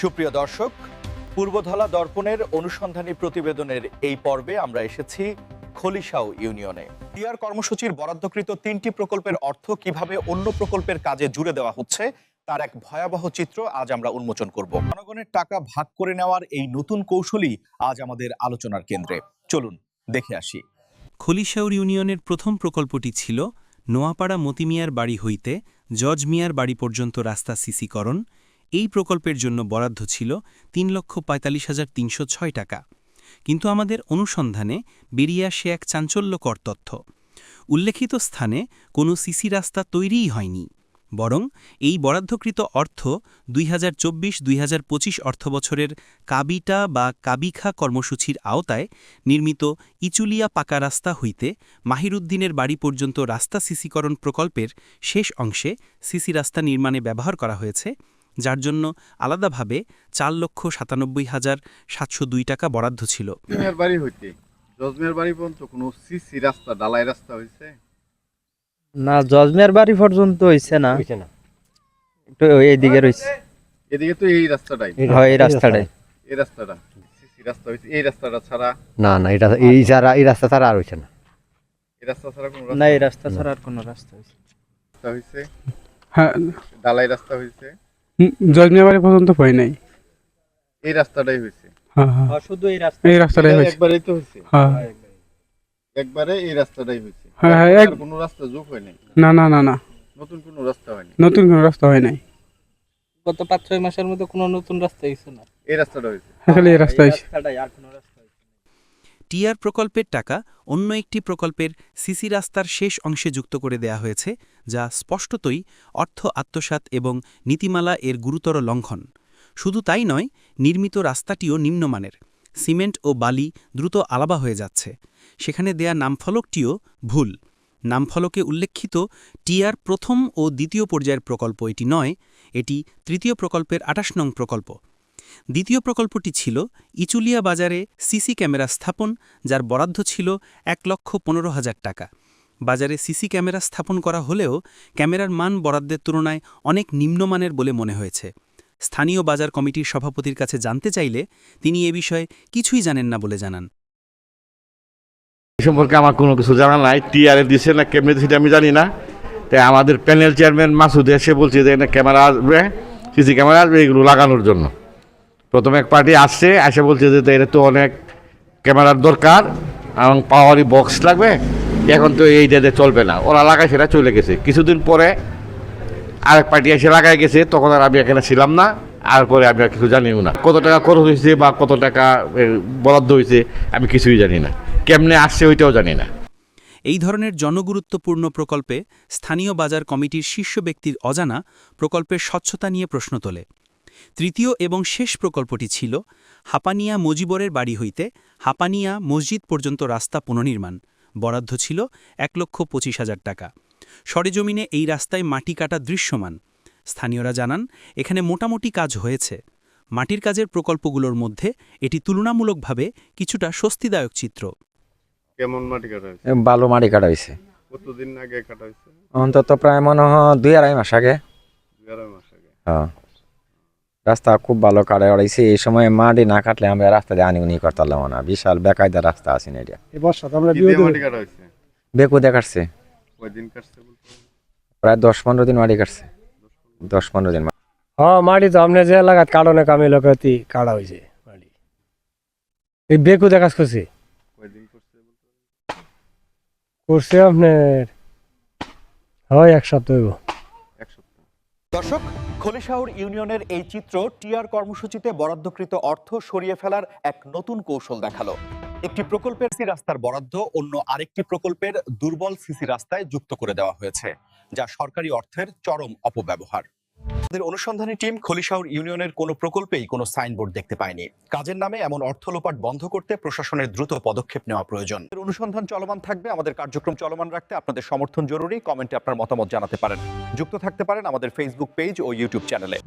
সুপ্রিয় দর্শক, পূর্বধলা দর্পণের অনুসন্ধানী প্রতিবেদনের এই পর্বে আমরা এসেছি খলিশাও ইউনিয়নে। টিআর কর্মসূচির বরাদ্দকৃত তিনটি প্রকল্পের অর্থ কীভাবে অন্য প্রকল্পের কাজে জুড়ে দেওয়া হচ্ছে, তার এক ভয়াবহ চিত্র আজ আমরা উন্মোচন করব। জনগণের টাকা ভাগ করে নেওয়ার এই নতুন কৌশলই আজ আমাদের আলোচনার কেন্দ্রে। চলুন, দেখে আসি। খলিশাউর ইউনিয়নের প্রথম প্রকল্পটি ছিল, নোয়াপাড়া মতিমিয়ার বাড়ি হইতে জজ মিয়ার বাড়ি পর্যন্ত রাস্তা সিসিকরণ এই প্রকল্পের জন্য বরাদ্দ ছিল তিন লক্ষ পঁয়তাল্লিশ হাজার তিনশো ছয় টাকা। কিন্তু আমাদের অনুসন্ধানে বেরিয়ে আসে এক চাঞ্চল্যকর তথ্য। উল্লেখিত স্থানে কোনো সিসি রাস্তা তৈরিই হয়নি। বরং এই বরাদ্দকৃত অর্থ দুই হাজার চব্বিশ অর্থবছরের কাবিটা বা কাবিখা কর্মসূচির আওতায় নির্মিত ইচুলিয়া পাকা রাস্তা হইতে মাহিরুদ্দিনের বাড়ি পর্যন্ত রাস্তা সিসিকরণ প্রকল্পের শেষ অংশে সিসি রাস্তা নির্মাণে ব্যবহার করা হয়েছে। যার জন্য আলাদাভাবে চার লক্ষ সাতানব্বই হাজার সাতশো দুই টাকা বরাদ্দ ছিল। বাড়ি হইতে জজমের বাড়ি পর্যন্ত কোনো সিসি রাস্তা ডালাই রাস্তা হয়েছে না জজমের বাড়ি পর্যন্ত হইছে না। একটু এইদিকে রইছে। এদিকে তো এই রাস্তাটাই। হয় এই রাস্তাটাই। এই রাস্তাটা সিসি রাস্তা হয়েছে এই রাস্তাটা ছাড়া না না এটা এই ছাড়া এই রাস্তা ছাড়া আর হইছে না। এই রাস্তা ছাড়া কোনো না এই রাস্তা ছাড়া আর কোনো রাস্তা হইছে। রাস্তা হয়েছে হ্যাঁ। ডালাই রাস্তা হয়েছে বাড়ি পর্যন্ত হয় নাই। এই রাস্তাটাই হয়েছে। হ্যাঁ হ্যাঁ। শুধু এই রাস্তা। এই রাস্তাটাই হয়েছে। একবারেই তো হয়েছে। হ্যাঁ। একবারে এই রাস্তাটাই হয়েছে। হ্যাঁ, হ্যাঁ, এক- কোনো রাস্তা যোগ হয় নাই। না না না না। নতুন কোনো রাস্তা হয়নি। নতুন কোনো রাস্তা হয় নাই। গত পাঁচ ছয় মাসের মধ্যে কোনো নতুন রাস্তা হয়েছে না? এই রাস্তাটা হয়েছে। খালি এই রাস্তা হয়েছে রাস্তাটাই আর কোনো রাস্তা। টিআর প্রকল্পের টাকা অন্য একটি প্রকল্পের সিসি রাস্তার শেষ অংশে যুক্ত করে দেয়া হয়েছে, যা স্পষ্টতই অর্থ আত্মসাৎ এবং নীতিমালা এর গুরুতর লঙ্ঘন। শুধু তাই নয়, নির্মিত রাস্তাটিও নিম্নমানের। সিমেন্ট ও বালি দ্রুত আলাবা হয়ে যাচ্ছে। সেখানে দেয়া নামফলকটিও ভুল। নামফলকে উল্লেখিত টিআর প্রথম ও দ্বিতীয় পর্যায়ের প্রকল্প এটি নয়, এটি তৃতীয় প্রকল্পের আটাশ নং প্রকল্প। দ্বিতীয় প্রকল্পটি ছিল ইচুলিয়া বাজারে সিসি ক্যামেরা স্থাপন, যার বরাদ্দ ছিল এক লক্ষ পনেরো হাজার টাকা। বাজারে সিসি ক্যামেরা স্থাপন করা হলেও ক্যামেরার মান বরাদ্দের তুলনায় অনেক নিম্নমানের বলে মনে হয়েছে। স্থানীয় বাজার কমিটির সভাপতির কাছে জানতে চাইলে তিনি এ বিষয়ে কিছুই জানেন না বলে জানান। এই সম্পর্কে আমার কোনো কিছু জানা নাই। টিআরএ দিছে না, কেমনে দিছে আমি জানি না। তাই আমাদের প্যানেল চেয়ারম্যান মাসুদ এসে বলছে যে না ক্যামেরা আসবে, সিসি ক্যামেরা আসবে, এগুলো লাগানোর জন্য। প্রথমে এক পার্টি আসছে, এসে বলছে যে এটা তো অনেক ক্যামেরার দরকার এবং পাওয়ারি বক্স লাগবে, এখন তো এই দিয়ে চলবে না। ওরা লাগায় সেটা চলে গেছে। কিছুদিন পরে আরেক পার্টি এসে লাগাই গেছে, তখন আর আমি এখানে ছিলাম না, আর পরে আমি আর কিছু জানিও না। কত টাকা খরচ হয়েছে বা কত টাকা বরাদ্দ হয়েছে, আমি কিছুই জানি না। কেমনে আসছে ওইটাও জানি না। এই ধরনের জনগুরুত্বপূর্ণ প্রকল্পে স্থানীয় বাজার কমিটির শীর্ষ ব্যক্তির অজানা প্রকল্পের স্বচ্ছতা নিয়ে প্রশ্ন তোলে। তৃতীয় এবং শেষ প্রকল্পটি ছিল হাপানিয়া মজিবরের বাড়ি হইতে হাপানিয়া মসজিদ পর্যন্ত রাস্তা পুনর্নির্মাণ। বরাদ্দ ছিল এক লক্ষ পঁচিশ হাজার টাকা। সরেজমিনে এই রাস্তায় মাটি কাটা দৃশ্যমান। স্থানীয়রা জানান এখানে মোটামুটি কাজ হয়েছে। মাটির কাজের প্রকল্পগুলোর মধ্যে এটি তুলনামূলকভাবে কিছুটা স্বস্তিদায়ক চিত্র। কেমন মাটি কাটা হয়েছে? এ মাটি কাটা হইছে কতদিন আগে কাটা হয়েছে? অন্তত প্রায় মনে হয় দুই আড়াই মাস আগে। এগারো মাস আগে। হ্যাঁ। রাস্তা খুব ভালো কাটা উড়াইছে এই সময় মাটি না কাটলে আমরা রাস্তা দিয়ে আনি উনি করতে পারলাম না। বিশাল বেকায়দা রাস্তা আছে না এটা। বেকু দেখাচ্ছে? প্রায় দশ পনেরো দিন মাটি কাটছে। দশ পনেরো দিন হ্যাঁ মাটি তো আপনি যে এলাকাত কারণে কামি লোকতি কাটা হয়েছে মাটি। এই বেকু দেখাস করছে। করছে আপনার হয় এক সপ্তাহ দর্শক খলিশাহর ইউনিয়নের এই চিত্র টিআর কর্মসূচিতে বরাদ্দকৃত অর্থ সরিয়ে ফেলার এক নতুন কৌশল দেখাল। একটি প্রকল্পের সি রাস্তার বরাদ্দ অন্য আরেকটি প্রকল্পের দুর্বল সিসি রাস্তায় যুক্ত করে দেওয়া হয়েছে, যা সরকারি অর্থের চরম অপব্যবহার। আমাদের অনুসন্ধানী টিম খলিশাউর ইউনিয়নের কোনো প্রকল্পেই কোনো সাইনবোর্ড দেখতে পায়নি। কাজের নামে এমন অর্থ লোপাট বন্ধ করতে প্রশাসনের দ্রুত পদক্ষেপ নেওয়া প্রয়োজন। অনুসন্ধান চলমান থাকবে, আমাদের কার্যক্রম চলমান রাখতে আপনাদের সমর্থন জরুরি। কমেন্টে আপনার মতামত জানাতে পারেন। যুক্ত থাকতে পারেন আমাদের ফেসবুক পেজ ও ইউটিউব চ্যানেলে